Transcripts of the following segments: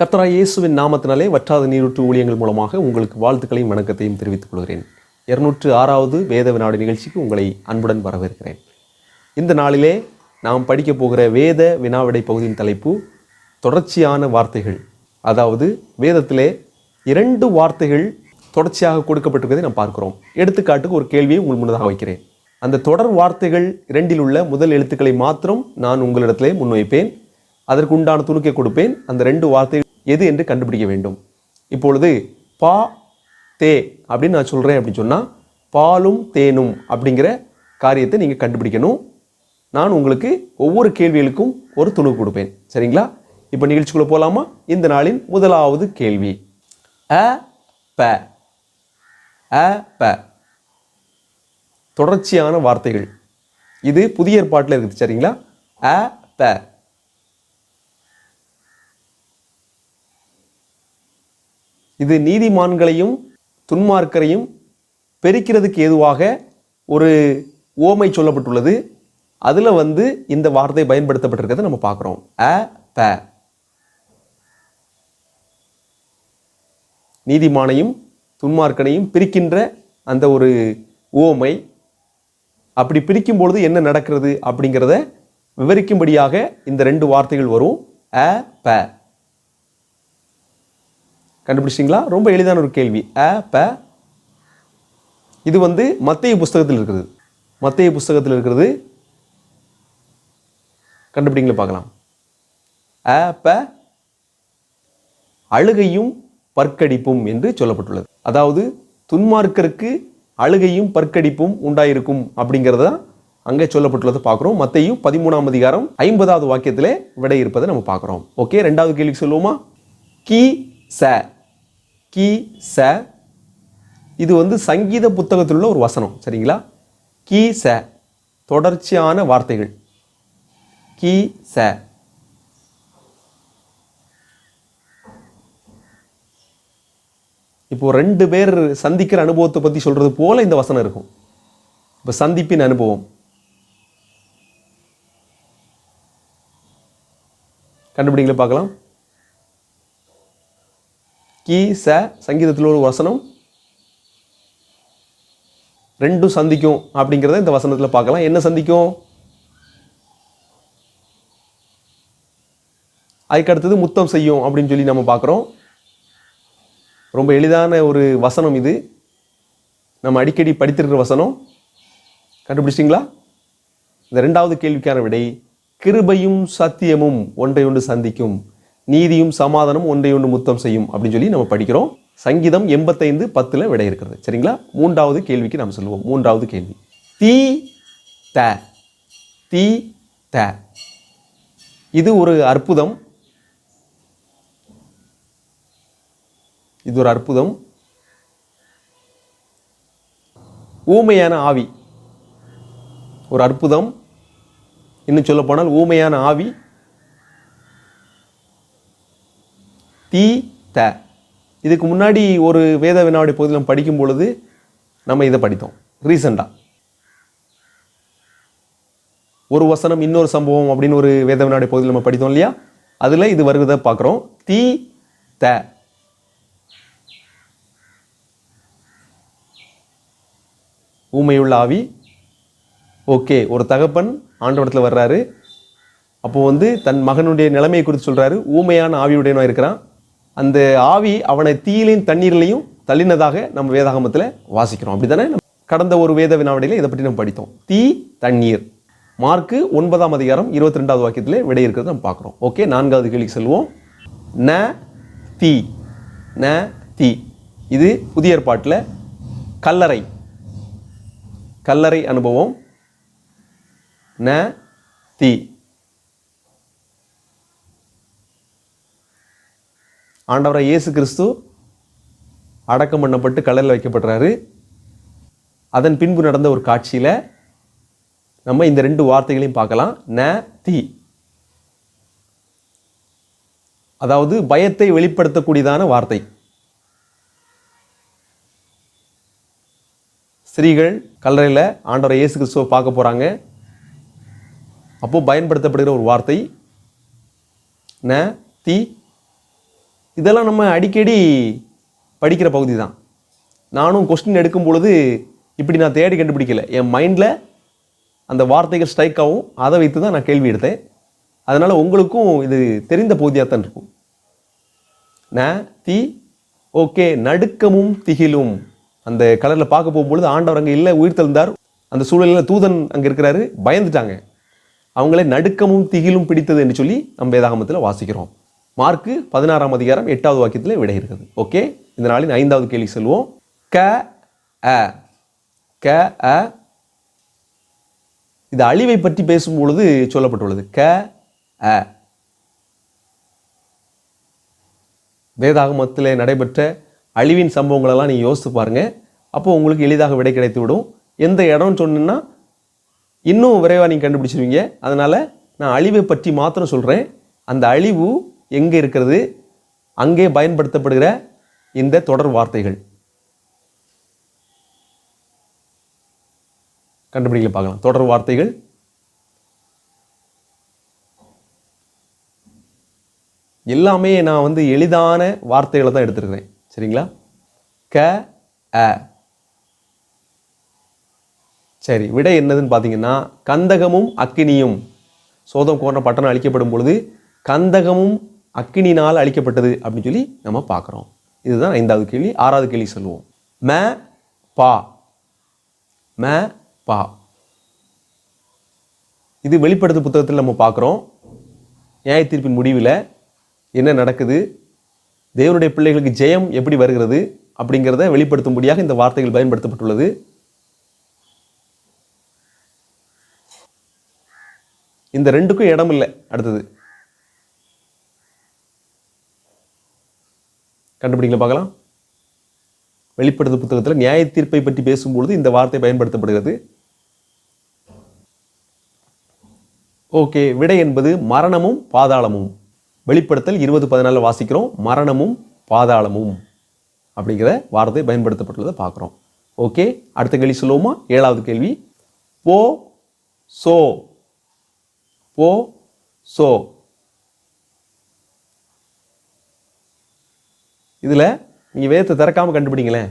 கர்த்தராய் இயேசுவின் நாமத்தினாலே வற்றாத நீரூற்று ஊழியங்கள் மூலமாக உங்களுக்கு வாழ்த்துக்களையும் வணக்கத்தையும் தெரிவித்துக் கொள்கிறேன். இருநூற்று ஆறாவது வேத வினாடி நிகழ்ச்சிக்கு உங்களை அன்புடன் வரவேற்கிறேன். இந்த நாளிலே நாம் படிக்கப் போகிற வேத வினாவிடை பகுதியின் தலைப்பு தொடர்ச்சியான வார்த்தைகள். அதாவது வேதத்திலே இரண்டு வார்த்தைகள் தொடர்ச்சியாக கொடுக்கப்பட்டிருக்கிறதை நாம் பார்க்கிறோம். எடுத்துக்காட்டுக்கு ஒரு கேள்வியை உங்கள் முன்னதாக வைக்கிறேன். அந்த தொடர் வார்த்தைகள் இரண்டில் உள்ள முதல் எழுத்துக்களை மாத்திரம் நான் உங்களிடத்திலே முன்வைப்பேன். அதற்கு உண்டான துணுக்கை கொடுப்பேன். அந்த ரெண்டு வார்த்தைகள் எது என்று கண்டுபிடிக்க வேண்டும். இப்பொழுது பா தே அப்படின்னு நான் சொல்கிறேன் அப்படின்னு சொன்னால் பாலும் தேனும் அப்படிங்கிற காரியத்தை நீங்கள் கண்டுபிடிக்கணும். நான் உங்களுக்கு ஒவ்வொரு கேள்விகளுக்கும் ஒரு துணுக்கு கொடுப்பேன். சரிங்களா? இப்போ நிகழ்ச்சிக்குள்ளே போகலாமா இந்த நாளின் முதலாவது கேள்வி. அ ப. அ ப. தொடர்ச்சியான வார்த்தைகள். இது புதிய ஏற்பாட்டில் இருக்குது. சரிங்களா? அ ப. இது நீதிமான்களையும் துன்மார்க்கரையும் பெருக்கிறதுக்கு ஏதுவாக ஒரு ஓமை சொல்லப்பட்டுள்ளது. அதில் வந்து இந்த வார்த்தை பயன்படுத்தப்பட்டிருக்கிறத நம்ம பார்க்குறோம். அ ப. நீதிமானையும் துன்மார்க்கனையும் பிரிக்கின்ற அந்த ஒரு ஓமை அப்படி பிரிக்கும் பொழுது என்ன நடக்கிறது அப்படிங்கிறத விவரிக்கும்படியாக இந்த ரெண்டு வார்த்தைகள் வரும். அ ப. கண்டுபிடிச்சிங்களா ரொம்ப எளிதான ஒரு கேள்வி. அ ப. இது வந்து மத்திய புஸ்தகத்தில் இருக்கிறது. மத்திய புஸ்தகத்தில் இருக்கிறது கண்டுபிடிங்களா பார்க்கலாம். அ ப. அழுகையும் பற்கடிப்பும் என்று சொல்லப்பட்டுள்ளது. அதாவது துன்மார்க்கருக்கு அழுகையும் பற்கடிப்பும் உண்டாயிருக்கும் அப்படிங்கிறத அங்கே சொல்லப்பட்டுள்ளதை பார்க்குறோம். மத்தையும் பதிமூணாம் அதிகாரம் ஐம்பதாவது வாக்கியத்திலே விடை இருப்பதை நம்ம பார்க்குறோம். ஓகே ரெண்டாவது கேள்விக்கு சொல்லுவோமா? கி ச கி ச. இது வந்து சங்கீத புத்தகத்தில் உள்ள ஒரு வசனம் சரிங்களா? கி ச. தொடர்ச்சியான வார்த்தைகள். கி ச. இப்போ ரெண்டு பேர் சந்திக்கிற அனுபவத்தை பற்றி சொல்கிறது போல் இந்த வசனம் இருக்கும். இப்போ சந்திப்பின் அனுபவம். கண்டுபிடிங்களா பார்க்கலாம்? கி ச சங்கீதத்தில் ஒரு வசனம். ரெண்டும் சந்திக்கும் அப்படிங்கிறத இந்த வசனத்தில் பார்க்கலாம். என்ன சந்திக்கும்? அதுக்கு அடுத்தது முத்தம் செய்யும் அப்படின்னு சொல்லி நம்ம பார்க்குறோம். ரொம்ப எளிதான ஒரு வசனம் இது. நம்ம அடிக்கடி படித்திருக்கிற வசனம். கண்டுபிடிச்சிங்களா இந்த ரெண்டாவது கேள்விக்கான விடை கிருபையும் சத்தியமும் ஒன்றை ஒன்று சந்திக்கும். நீதியும் சமாதானம் ஒன்றை ஒன்று முத்தம் செய்யும் அப்படின்னு சொல்லி நம்ம படிக்கிறோம். சங்கீதம் எண்பத்தைந்து பத்தில் விடை இருக்கிறது. சரிங்களா? மூன்றாவது கேள்விக்கு நாம் சொல்லுவோம் மூன்றாவது கேள்வி. தீ த. தீ த. இது ஒரு அற்புதம். இது ஒரு அற்புதம். ஊமையான ஆவி. ஒரு அற்புதம். இன்னும் சொல்ல போனால் ஊமையான ஆவி. தீ த. இதுக்கு முன்னாடி ஒரு வேத வினாடி பகுதியில் நம்ம படிக்கும் பொழுது நம்ம இதை படித்தோம். ரீசண்டாக ஒரு வசனம் இன்னொரு சம்பவம் அப்படின்னு ஒரு வேத வினாடி பகுதியில் நம்ம படித்தோம் இல்லையா? அதில் இது வருவதை பார்க்குறோம். தீ த. ஊமையுள்ள ஆவி. ஓகே ஒரு தகப்பன் ஆண்டவடத்தில் வர்றாரு. அப்போது வந்து தன் மகனுடைய நிலைமையை குறித்து சொல்கிறாரு ஊமையான ஆவியுடையனாக இருக்கிறான். அந்த ஆவி அவனை தீயிலையும் தண்ணீர்லையும் தள்ளினதாக நம்ம வேதாகமத்தில் வாசிக்கிறோம். அப்படிதானே கடந்த ஒரு வேத வினாவடியில் இதை பற்றி நம்ம படித்தோம். தீ தண்ணீர். மார்க்கு ஒன்பதாம் அதிகாரம் இருபத்தி ரெண்டாவது வாக்கியத்தில் விடை இருக்கிறது நம்ம பார்க்குறோம். ஓகே நான்காவது கேள்விக்கு செல்வோம். ந தீ. ந தீ. இது புதிய ஏற்பாட்டில் கல்லறை. கல்லறை அனுபவம். ந தீ. ஆண்டவராக இயேசு கிறிஸ்து அடக்கம் பண்ணப்பட்டு கடலில் வைக்கப்படுறாரு அதன் பின்பு நடந்த ஒரு காட்சியில் நம்ம இந்த ரெண்டு வார்த்தைகளையும் பார்க்கலாம். ந தி. அதாவது பயத்தை வெளிப்படுத்தக்கூடியதான வார்த்தை. ஸ்திரீகள் கல்லறையில் ஆண்டவரை இயேசு கிறிஸ்துவை பார்க்க போகிறாங்க அப்போது பயன்படுத்தப்படுகிற ஒரு வார்த்தை. ந தி. இதெல்லாம் நம்ம அடிக்கடி படிக்கிற பகுதி தான் நானும் கொஸ்டின் எடுக்கும் பொழுது இப்படி நான் தேடி கண்டுபிடிக்கல. என் மைண்டில் அந்த வார்த்தைகள் ஸ்ட்ரைக் ஆகும். அதை வைத்து தான் நான் கேள்வி எடுத்தேன். அதனால் உங்களுக்கும் இது தெரிந்த பகுதியாக தான் இருக்கும். ந தி ஓகே நடுக்கமும் திகிலும். அந்த கலரில் பார்க்க போகும்பொழுது ஆண்டவர் அங்கே இல்லை உயிர் தெழுந்தார். அந்த சூழலில் தூதன் அங்கே இருக்கிறாரு. பயந்துட்டாங்க. அவங்களே நடுக்கமும் திகிலும் பிடித்தது என்று சொல்லி நம்ம வேதாகமத்தில் வாசிக்கிறோம். மார்க்கு பதினாறாம் அதிகாரம் எட்டாவது வாக்கியத்தில் விடை இருக்குது ஓகே இந்த நாளின் ஐந்தாவது கேள்வி செல்வோம் க அ. க அ. இது அழிவை பற்றி பேசும்பொழுது சொல்லப்பட்டுள்ளது. க அ. வேதாகமத்தில் நடைபெற்ற அழிவின் சம்பவங்களெல்லாம் நீங்கள் யோசித்து பாருங்கள் அப்போது உங்களுக்கு எளிதாக விடை கிடைத்து விடும் எந்த இடம்னு சொன்னீங்கன்னா இன்னும் விரைவாக நீங்கள் கண்டுபிடிச்சிருவீங்க. அதனால் நான் அழிவை பற்றி மாத்திரம் சொல்கிறேன் அந்த அழிவு எங்கே இருக்கிறது? அங்கே பயன்படுத்தப்படுகிற இந்த தொடர் வார்த்தைகள். கண்டுபிடிக்கல பார்க்கலாம். தொடர் வார்த்தைகள். எல்லாமே நான் வந்து எளிதான வார்த்தைகளை தான் எடுத்துருக்கிறேன். சரிங்களா? க அ. சரி விடை என்னதுன்னு பார்த்தீங்கன்னா கந்தகமும் அக்கினியும். சோதம் கோன்ற பட்டணம் அழிக்கப்படும் பொழுது கந்தகமும் அக்கினினால் அழிக்கப்பட்டது அப்படின்னு சொல்லி நம்ம பார்க்குறோம். இதுதான் ஐந்தாவது கேள்வி. ஆறாவது கேள்வி சொல்லுவோம். ம பா. ம பா. இது வெளிப்படுத்து புத்தகத்தில் நம்ம பார்க்குறோம். நியாய தீர்ப்பின் முடிவில் என்ன நடக்குது? தேவனுடைய பிள்ளைகளுக்கு ஜெயம் எப்படி வருகிறது? அப்படிங்கிறத வெளிப்படுத்தும்படியாக இந்த வார்த்தைகள் பயன்படுத்தப்பட்டுள்ளது. இந்த ரெண்டுக்கும் இடம் இல்லை அடுத்தது கண்டுபிடிக்கல பார்க்கலாம். வெளிப்படுத்து புத்தகத்தில் நியாய தீர்ப்பை பற்றி பேசும்பொழுது இந்த வார்த்தை பயன்படுத்தப்படுகிறது. ஓகே விடை என்பது மரணமும் பாதாளமும். வெளிப்படுத்தல் இருபது பதினாலில் வாசிக்கிறோம் மரணமும் பாதாளமும் அப்படிங்கிற வார்த்தை பயன்படுத்தப்பட்டுள்ளதை பார்க்குறோம். ஓகே அடுத்த கேள்வி சொல்லுவோமா? ஏழாவது கேள்வி. போ சோ. போ சோ. இதில் நீங்கள் வேதத்தை திறக்காமல் கண்டுபிடிங்களேன்.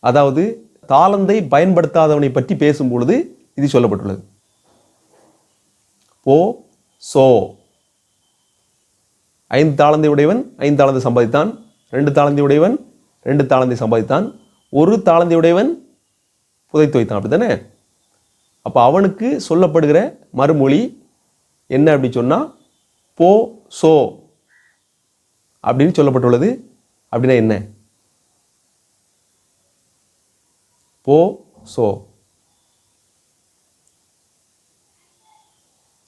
அதாவது தாளந்தை பயன்படுத்தாதவனை பற்றி பேசும் பொழுது இது சொல்லப்பட்டுள்ளது. போ சோ. ஐந்து தாளந்தை உடையவன் ஐந்து தாளந்தை சம்பாதித்தான். ரெண்டு தாளந்தை உடையவன் ரெண்டு தாளந்தை சம்பாதித்தான். ஒரு தாளந்தை உடையவன் புதைத்து வைத்தான். அப்படித்தானே? அப்போ அவனுக்கு சொல்லப்படுகிற மறுமொழி என்ன அப்படி சொன்னால் போ சோ. அப்படின்னு சொல்லப்பட்டுள்ளது. அப்படின்னா என்ன? போ சோ.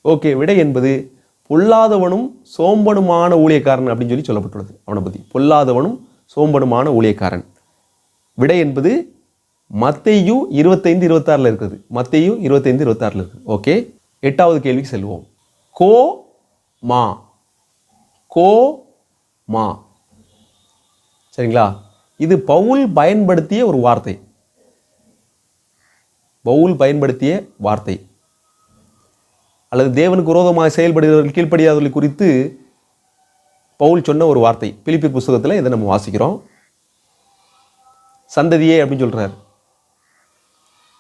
ஓகே விடை என்பது பொல்லாதவனும் சோம்பனுமான ஊழியக்காரன் அப்படின்னு சொல்லி சொல்லப்பட்டுள்ளது. அவனை பற்றி பொல்லாதவனும் சோம்பனுமான ஊழியக்காரன். விடை என்பது மத்தையும் இருபத்தைந்து இருபத்தாறில் இருக்குது மத்தையும் இருபத்தைந்து இருபத்தாறில் இருக்குது ஓகே எட்டாவது கேள்விக்கு செல்வோம். கோ மா. கோ மா. சரிங்களா? இது பவுல் பயன்படுத்திய ஒரு வார்த்தை. பவுல் பயன்படுத்திய வார்த்தை. அல்லது தேவனுக்கு விரோதமாக செயல்படுகிறவர்கள் கீழ்ப்படியாதவர்கள் குறித்து பவுல் சொன்ன ஒரு வார்த்தை. பிலிப்பி புஸ்தகத்தில் இதை நம்ம வாசிக்கிறோம். சந்ததியே அப்படின்னு சொல்கிறார்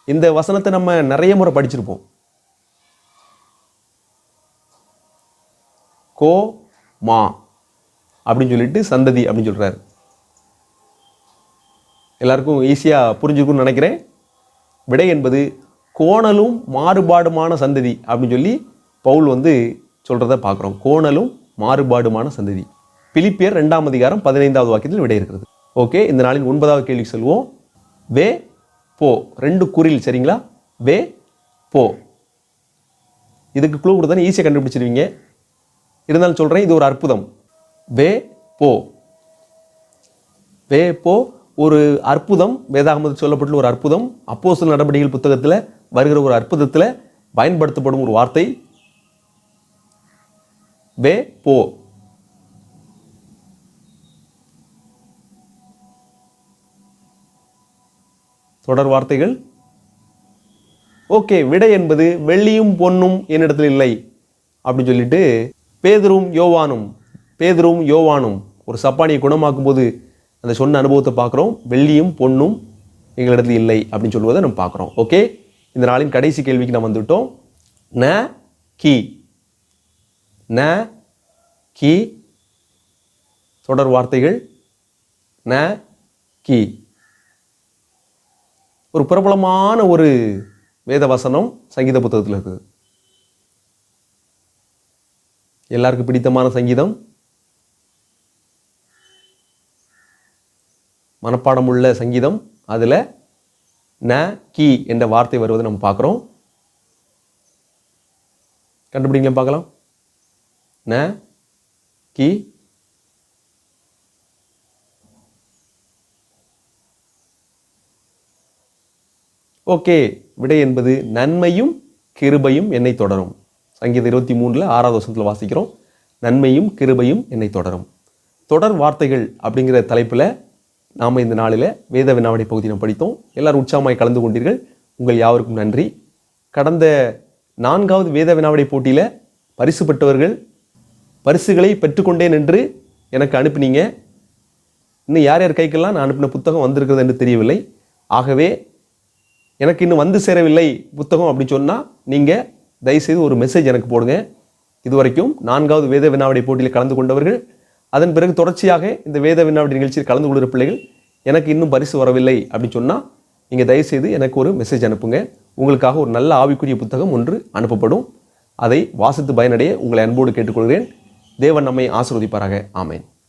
இந்த வசனத்தை நம்ம நிறைய முறை படிச்சிருப்போம். கோ மா. அப்படின்னு சொல்லிட்டு சந்ததி அப்படின்னு சொல்கிறாரு எல்லாருக்கும் ஈஸியாக புரிஞ்சுக்கணும்னு நினைக்கிறேன். விடை என்பது கோணலும் மாறுபாடுமான சந்ததி அப்படின்னு சொல்லி பவுல் வந்து சொல்கிறத பார்க்குறோம். கோணலும் மாறுபாடுமான சந்ததி. பிலிப்பியர் ரெண்டாம் அதிகாரம் பதினைந்தாவது வாக்கியத்தில் விடை இருக்கிறது. ஓகே இந்த நாளின் ஒன்பதாவது கேள்வி சொல்வோம். வே போ. ரெண்டு குறில் சரிங்களா? வே போ. இதுக்கு க்ளூ கொடுத்தானே ஈஸியாக கண்டுபிடிச்சிருவீங்க. இருந்தாலும் சொல்கிறேன் இது ஒரு அற்புதம். வே போ. வே போ ஒரு அற்புதம் வேதாகமது சொல்லப்பட்டுள்ள ஒரு அற்புதம் அப்போசல் நடவடிக்கைகள் புத்தகத்தில் வருகிற ஒரு அற்புதத்தில் பயன்படுத்தப்படும் ஒரு வார்த்தை. வே போ. தொடர் வார்த்தைகள். ஓகே விடை என்பது வெள்ளியும் பொன்னும் என்னிடத்தில் இல்லை. அப்படின்னு சொல்லிட்டு பேதரும் யோவானும் பேதரும் யோவானும் ஒரு சப்பானியை குணமாக்கும் போது அந்த சொன்ன அனுபவத்தை பார்க்குறோம். வெள்ளியும் பொன்னும் எங்களிடத்தில் இல்லை அப்படின்னு சொல்லுவதை நம்ம பார்க்குறோம். ஓகே இந்த நாளின் கடைசி கேள்விக்கு நம்ம வந்துவிட்டோம். ந கி. ந கி. தொடர் வார்த்தைகள். ந கி. ஒரு பிரபலமான ஒரு வேத வசனம் சங்கீத புத்தகத்தில் இருக்குது. எல்லாருக்கும் பிடித்தமான சங்கீதம். மனப்பாடம் உள்ள சங்கீதம். அதில் ந கி என்ற வார்த்தை வருவதை நம்ம பார்க்குறோம். கண்டுபிடிங்களா பார்க்கலாம். ந கி. ஓகே விடை என்பது நன்மையும் கிருபையும் என்னை தொடரும். சங்கீதம் இருபத்தி மூணில் ஆறாவது வருஷத்தில் வாசிக்கிறோம். நன்மையும் கிருபையும் என்னை தொடரும். தொடர் வார்த்தைகள் அப்படிங்கிற தலைப்பில் நாம் இந்த நாளில் வேத வினாவடி பகுதி நாம் படித்தோம். எல்லாரும் உற்சாகமாய் கலந்து கொண்டீர்கள். உங்கள் யாவருக்கும் நன்றி. கடந்த நான்காவது வேத வினாவடி போட்டியில் பரிசு பெற்றவர்கள் பரிசுகளை பெற்றுக்கொண்டேன் என்று எனக்கு அனுப்பினீங்க. இன்னும் யார் யார் கைக்கெல்லாம் நான் அனுப்பின புத்தகம் வந்திருக்கிறது என்று தெரியவில்லை. ஆகவே எனக்கு இன்னும் வந்து சேரவில்லை புத்தகம் அப்படின்னு சொன்னால் நீங்கள் தயவுசெய்து ஒரு மெசேஜ் எனக்கு போடுங்க. இதுவரைக்கும் நான்காவது வேத வினாவடி போட்டியில் கலந்து கொண்டவர்கள் அதன் பிறகு தொடர்ச்சியாக இந்த வேத வினாவடி நிகழ்ச்சியில் கலந்து கொள்கிற பிள்ளைகள் எனக்கு இன்னும் பரிசு வரவில்லை அப்படின்னு சொன்னால் நீங்கள் தயவுசெய்து எனக்கு ஒரு மெசேஜ் அனுப்புங்க. உங்களுக்காக ஒரு நல்ல ஆவிக்குரிய புத்தகம் ஒன்று அனுப்பப்படும். அதை வாசித்து பயனடைய உங்களை அன்போடு கேட்டுக்கொள்கிறேன். தேவன் நம்மை ஆசிர்வதிப்பாராக. ஆமேன்.